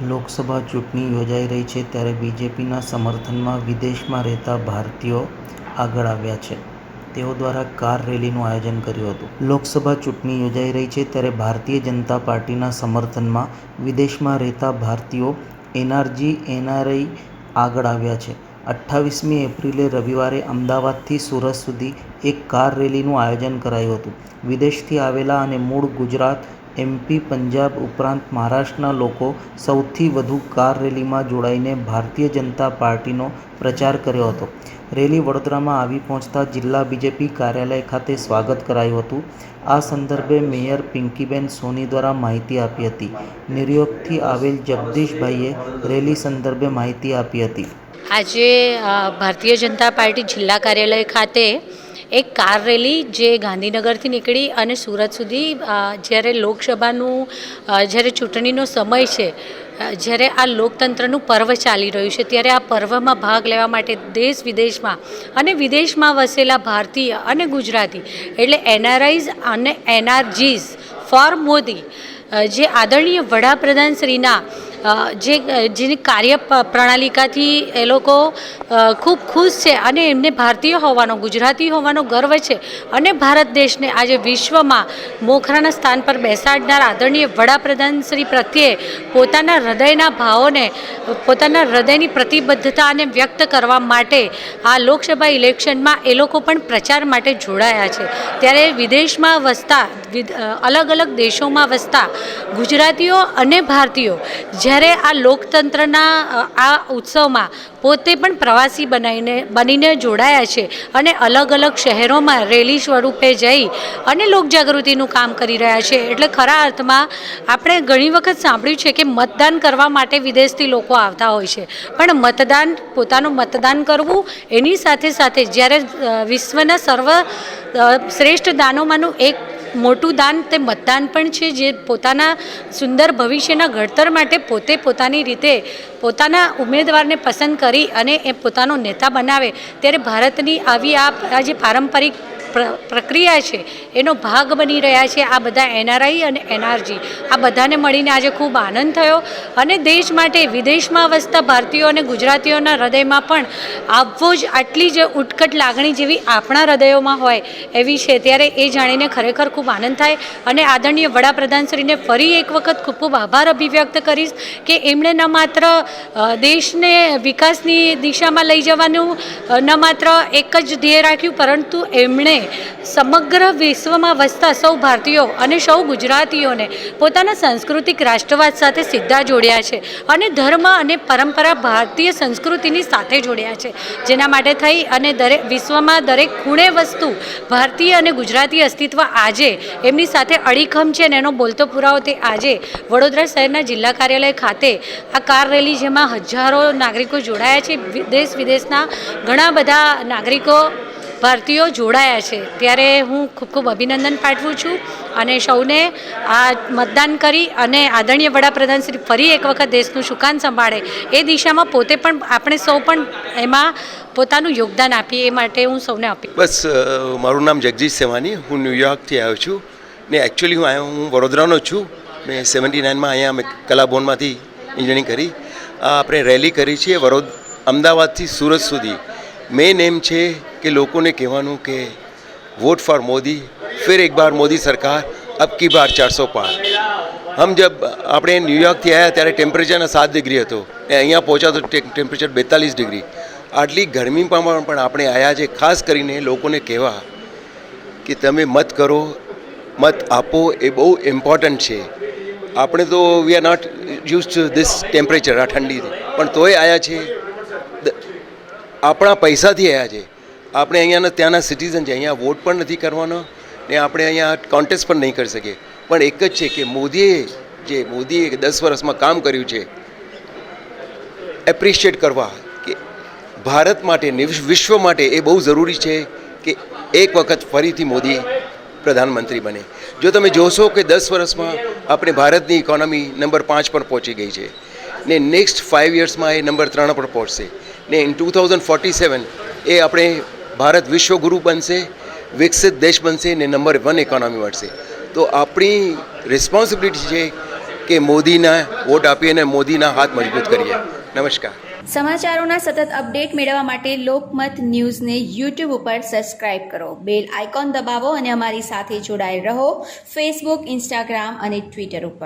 લોકસભા ચૂંટણી યોજાઈ રહી છે ત્યારે બીજેપીના સમર્થનમાં વિદેશમાં રહેતા ભારતીયો આગળ આવ્યા છે. તેઓ દ્વારા કાર રેલીનું આયોજન કર્યું હતું. લોકસભા ચૂંટણી યોજાઈ રહી છે ત્યારે ભારતીય જનતા પાર્ટીના સમર્થનમાં વિદેશમાં રહેતા ભારતીયો એનઆરજી, એનઆરઆઈ આગળ આવ્યા છે. અઠ્ઠાવીસમી એપ્રિલે રવિવારે અમદાવાદથી સુરત સુધી એક કાર રેલીનું આયોજન કરાયું હતું. વિદેશથી આવેલા અને મૂળ ગુજરાત એમપી પંજાબ ઉપરાંત મહારાષ્ટ્રના લોકો સૌથી વધુ કાર રેલીમાં જોડાઈને ભારતીય જનતા પાર્ટીનો પ્રચાર કર્યો હતો. રેલી વડોદરામાં આવી પહોંચતા જિલ્લા બીજેપી કાર્યાલય ખાતે સ્વાગત કરાયું હતું. આ સંદર્ભે મેયર પિંકીબેન સોની દ્વારા માહિતી આપી હતી. નિર્યોગથી આવેલ જગદીશભાઈએ રેલી સંદર્ભે માહિતી આપી હતી. આજે ભારતીય જનતા પાર્ટી જિલ્લા કાર્યાલય ખાતે એક કાર રેલી જે ગાંધીનગરથી નીકળી અને સુરત સુધી જ્યારે લોકસભાનું જ્યારે ચૂંટણીનો સમય છે જ્યારે આ લોકતંત્રનું પર્વ ચાલી રહ્યું છે, ત્યારે આ પર્વમાં ભાગ લેવા માટે દેશ વિદેશમાં અને વિદેશમાં વસેલા ભારતીય અને ગુજરાતી, એટલે એનઆરઆઈઝ અને એનઆરજીઝ ફોર મોદી જે આદરણીય વડાપ્રધાન શ્રીના જે, જેની કાર્ય પ્રણાલિકાથી એ લોકો ખૂબ ખુશ છે અને એમને ભારતીય હોવાનો, ગુજરાતી હોવાનો ગર્વ છે. અને ભારત દેશને આજે વિશ્વમાં મોખરાના સ્થાન પર બેસાડનાર આદરણીય વડાપ્રધાન શ્રી પ્રત્યે પોતાના હૃદયના ભાવોને, પોતાના હૃદયની પ્રતિબદ્ધતાને વ્યક્ત કરવા માટે આ લોકસભા ઇલેક્શનમાં એ લોકો પણ પ્રચાર માટે જોડાયા છે. ત્યારે વિદેશમાં વસતા અલગ અલગ દેશોમાં વસતા ગુજરાતીઓ અને ભારતીયો, જ્યારે આ લોકતંત્રના આ ઉત્સવમાં પોતે પણ પ્રવાસી બનાવીને બનીને જોડાયા છે અને અલગ અલગ શહેરોમાં રેલી સ્વરૂપે જઈ અને લોકજાગૃતિનું કામ કરી રહ્યા છે. એટલે ખરા અર્થમાં આપણે ઘણી વખત સાંભળ્યું છે કે મતદાન કરવા માટે વિદેશથી લોકો આવતા હોય છે. પણ મતદાન, પોતાનું મતદાન કરવું, એની સાથે સાથે જ્યારે વિશ્વના સર્વ શ્રેષ્ઠ દાનોમાંનું એક મોટું દાન તે મતદાન પણ છે જે પોતાના સુંદર ભવિષ્યના ઘડતર માટે પોતે પોતાની રીતે પોતાના ઉમેદવારને પસંદ કરી અને એ પોતાનો નેતા બનાવે. ત્યારે ભારતની આવી આ જે પારંપરિક પ્ર- પ્રક્રિયા છે, એનો ભાગ બની રહ્યા છે આ બધા એનઆરઆઈ અને એનઆરજી. આ બધાને મળીને આજે ખૂબ આનંદ થયો અને દેશ માટે વિદેશમાં વસતા ભારતીયો અને ગુજરાતીઓના હૃદયમાં પણ આવો જ આટલી જ ઉત્કટ લાગણી જેવી આપણા હૃદયોમાં હોય એવી છે. ત્યારે એ જાણીને ખરેખર ખૂબ આનંદ થાય અને આદરણીય વડાપ્રધાનશ્રીને ફરી એક વખત ખૂબ ખૂબ આભાર અભિવ્યક્ત કરીશ કે એમણે ન માત્ર દેશને વિકાસની દિશામાં લઈ જવાનું ન માત્ર એક જ ધ્યેય રાખ્યું, પરંતુ એમણે સમગ્ર વિશ્વમાં વસતા સૌ ભારતીયો અને સૌ ગુજરાતીઓને પોતાના સાંસ્કૃતિક રાષ્ટ્રવાદ સાથે સીધા જોડ્યા છે અને ધર્મ અને પરંપરા ભારતીય સંસ્કૃતિની સાથે જોડ્યા છે. જેના માટે થઈ અને દરેક વિશ્વમાં દરેક ખૂણે વસ્તુ ભારતીય અને ગુજરાતી અસ્તિત્વ આજે એમની સાથે અડીખમ છે અને એનો બોલતો પુરાવો તે આજે વડોદરા શહેરના જિલ્લા કાર્યાલય ખાતે આ કાર રેલી જેમાં હજારો નાગરિકો જોડાયા છે. દેશ વિદેશના ઘણા બધા નાગરિકો ભારતીયો જોડાયા છે. ત્યારે હું ખૂબ ખૂબ અભિનંદન પાઠવું છું અને સૌને આ મતદાન કરી અને આદરણીય વડાપ્રધાન શ્રી ફરી એક વખત દેશનું સુકાન સંભાળે એ દિશામાં પોતે પણ, આપણે સૌ પણ એમાં પોતાનું યોગદાન આપીએ એ માટે હું સૌને આપી બસ મારું નામ જગદીશ સેવાની, હું ન્યુયોર્કથી આવ્યો છું. ને એકચ્યુઅલી હું આવ્યો હું વડોદરાનો છું. મેં સેવન્ટી નાઇનમાં અહીંયા અમે કલાભવનમાંથી ઇન્જિનિયરિંગ કરી. આપણે રેલી કરી છીએ વડોદ, અમદાવાદથી સુરત સુધી. મેઇન એમ છે કે લોકોને કહેવાનું કે વોટ ફોર મોદી, ફિર એક બાર મોદી સરકાર, અબ કી બાર ચારસો પાર. હમ જબ આપણે ન્યૂયોર્કથી આવ્યા ત્યારે ટેમ્પરેચરના સાત ડિગ્રી હતો. ને અહીંયા પહોંચ્યા તો ટેમ્પરેચર બેતાલીસ ડિગ્રી આટલી ગરમીમાં પણ આપણે આવ્યા છે, ખાસ કરીને લોકોને કહેવા કે તમે મત કરો, મત આપો એ બહુ ઇમ્પોર્ટન્ટ છે. આપણે તો we are not use to this temperature આ ઠંડી પણ તોય આવ્યા છે આપણા પૈસાથી આવ્યા છે. આપણે અહીંયાના ત્યાંના સિટીઝન છે. અહીંયા વોટ પણ નથી કરવાનો ને આપણે અહીંયા કોન્ટેસ્ટ પણ નહીં કરી શકીએ. પણ એક જ છે કે મોદીએ જે મોદીએ દસ વર્ષમાં કામ કર્યું છે એપ્રિશિએટ કરવા કે ભારત માટે વિશ્વ- માટે એ બહુ જરૂરી છે કે એક વખત ફરીથી મોદી પ્રધાનમંત્રી બને. જો તમે જોશો કે દસ વર્ષમાં આપણે ભારતની ઇકોનોમી નંબર પાંચ પર પહોંચી ગઈ છે ને નેક્સ્ટ ફાઇવ યર્સમાં એ નંબર ત્રણ પર પહોંચશે. ને in two thousand forty seven એ આપણે ભારત વિશ્વગુરુ બનશે, વિકસિત દેશ બનશે ને નંબર વન ઇકોનોમી મળશે. તો આપણી રિસ્પોન્સિબિલિટી છે કે મોદીના વોટ આપી અને મોદીના હાથ મજબૂત કરીએ. નમસ્કાર. સમાચારોના સતત અપડેટ મેળવવા માટે લોકમત ન્યૂઝને યુટ્યુબ ઉપર સબસ્ક્રાઇબ કરો. બેલ આઇકોન દબાવો અને અમારી સાથે જોડાયેલ રહો. ફેસબુક ઇન્સ્ટાગ્રામ અને ટ્વિટર ઉપર.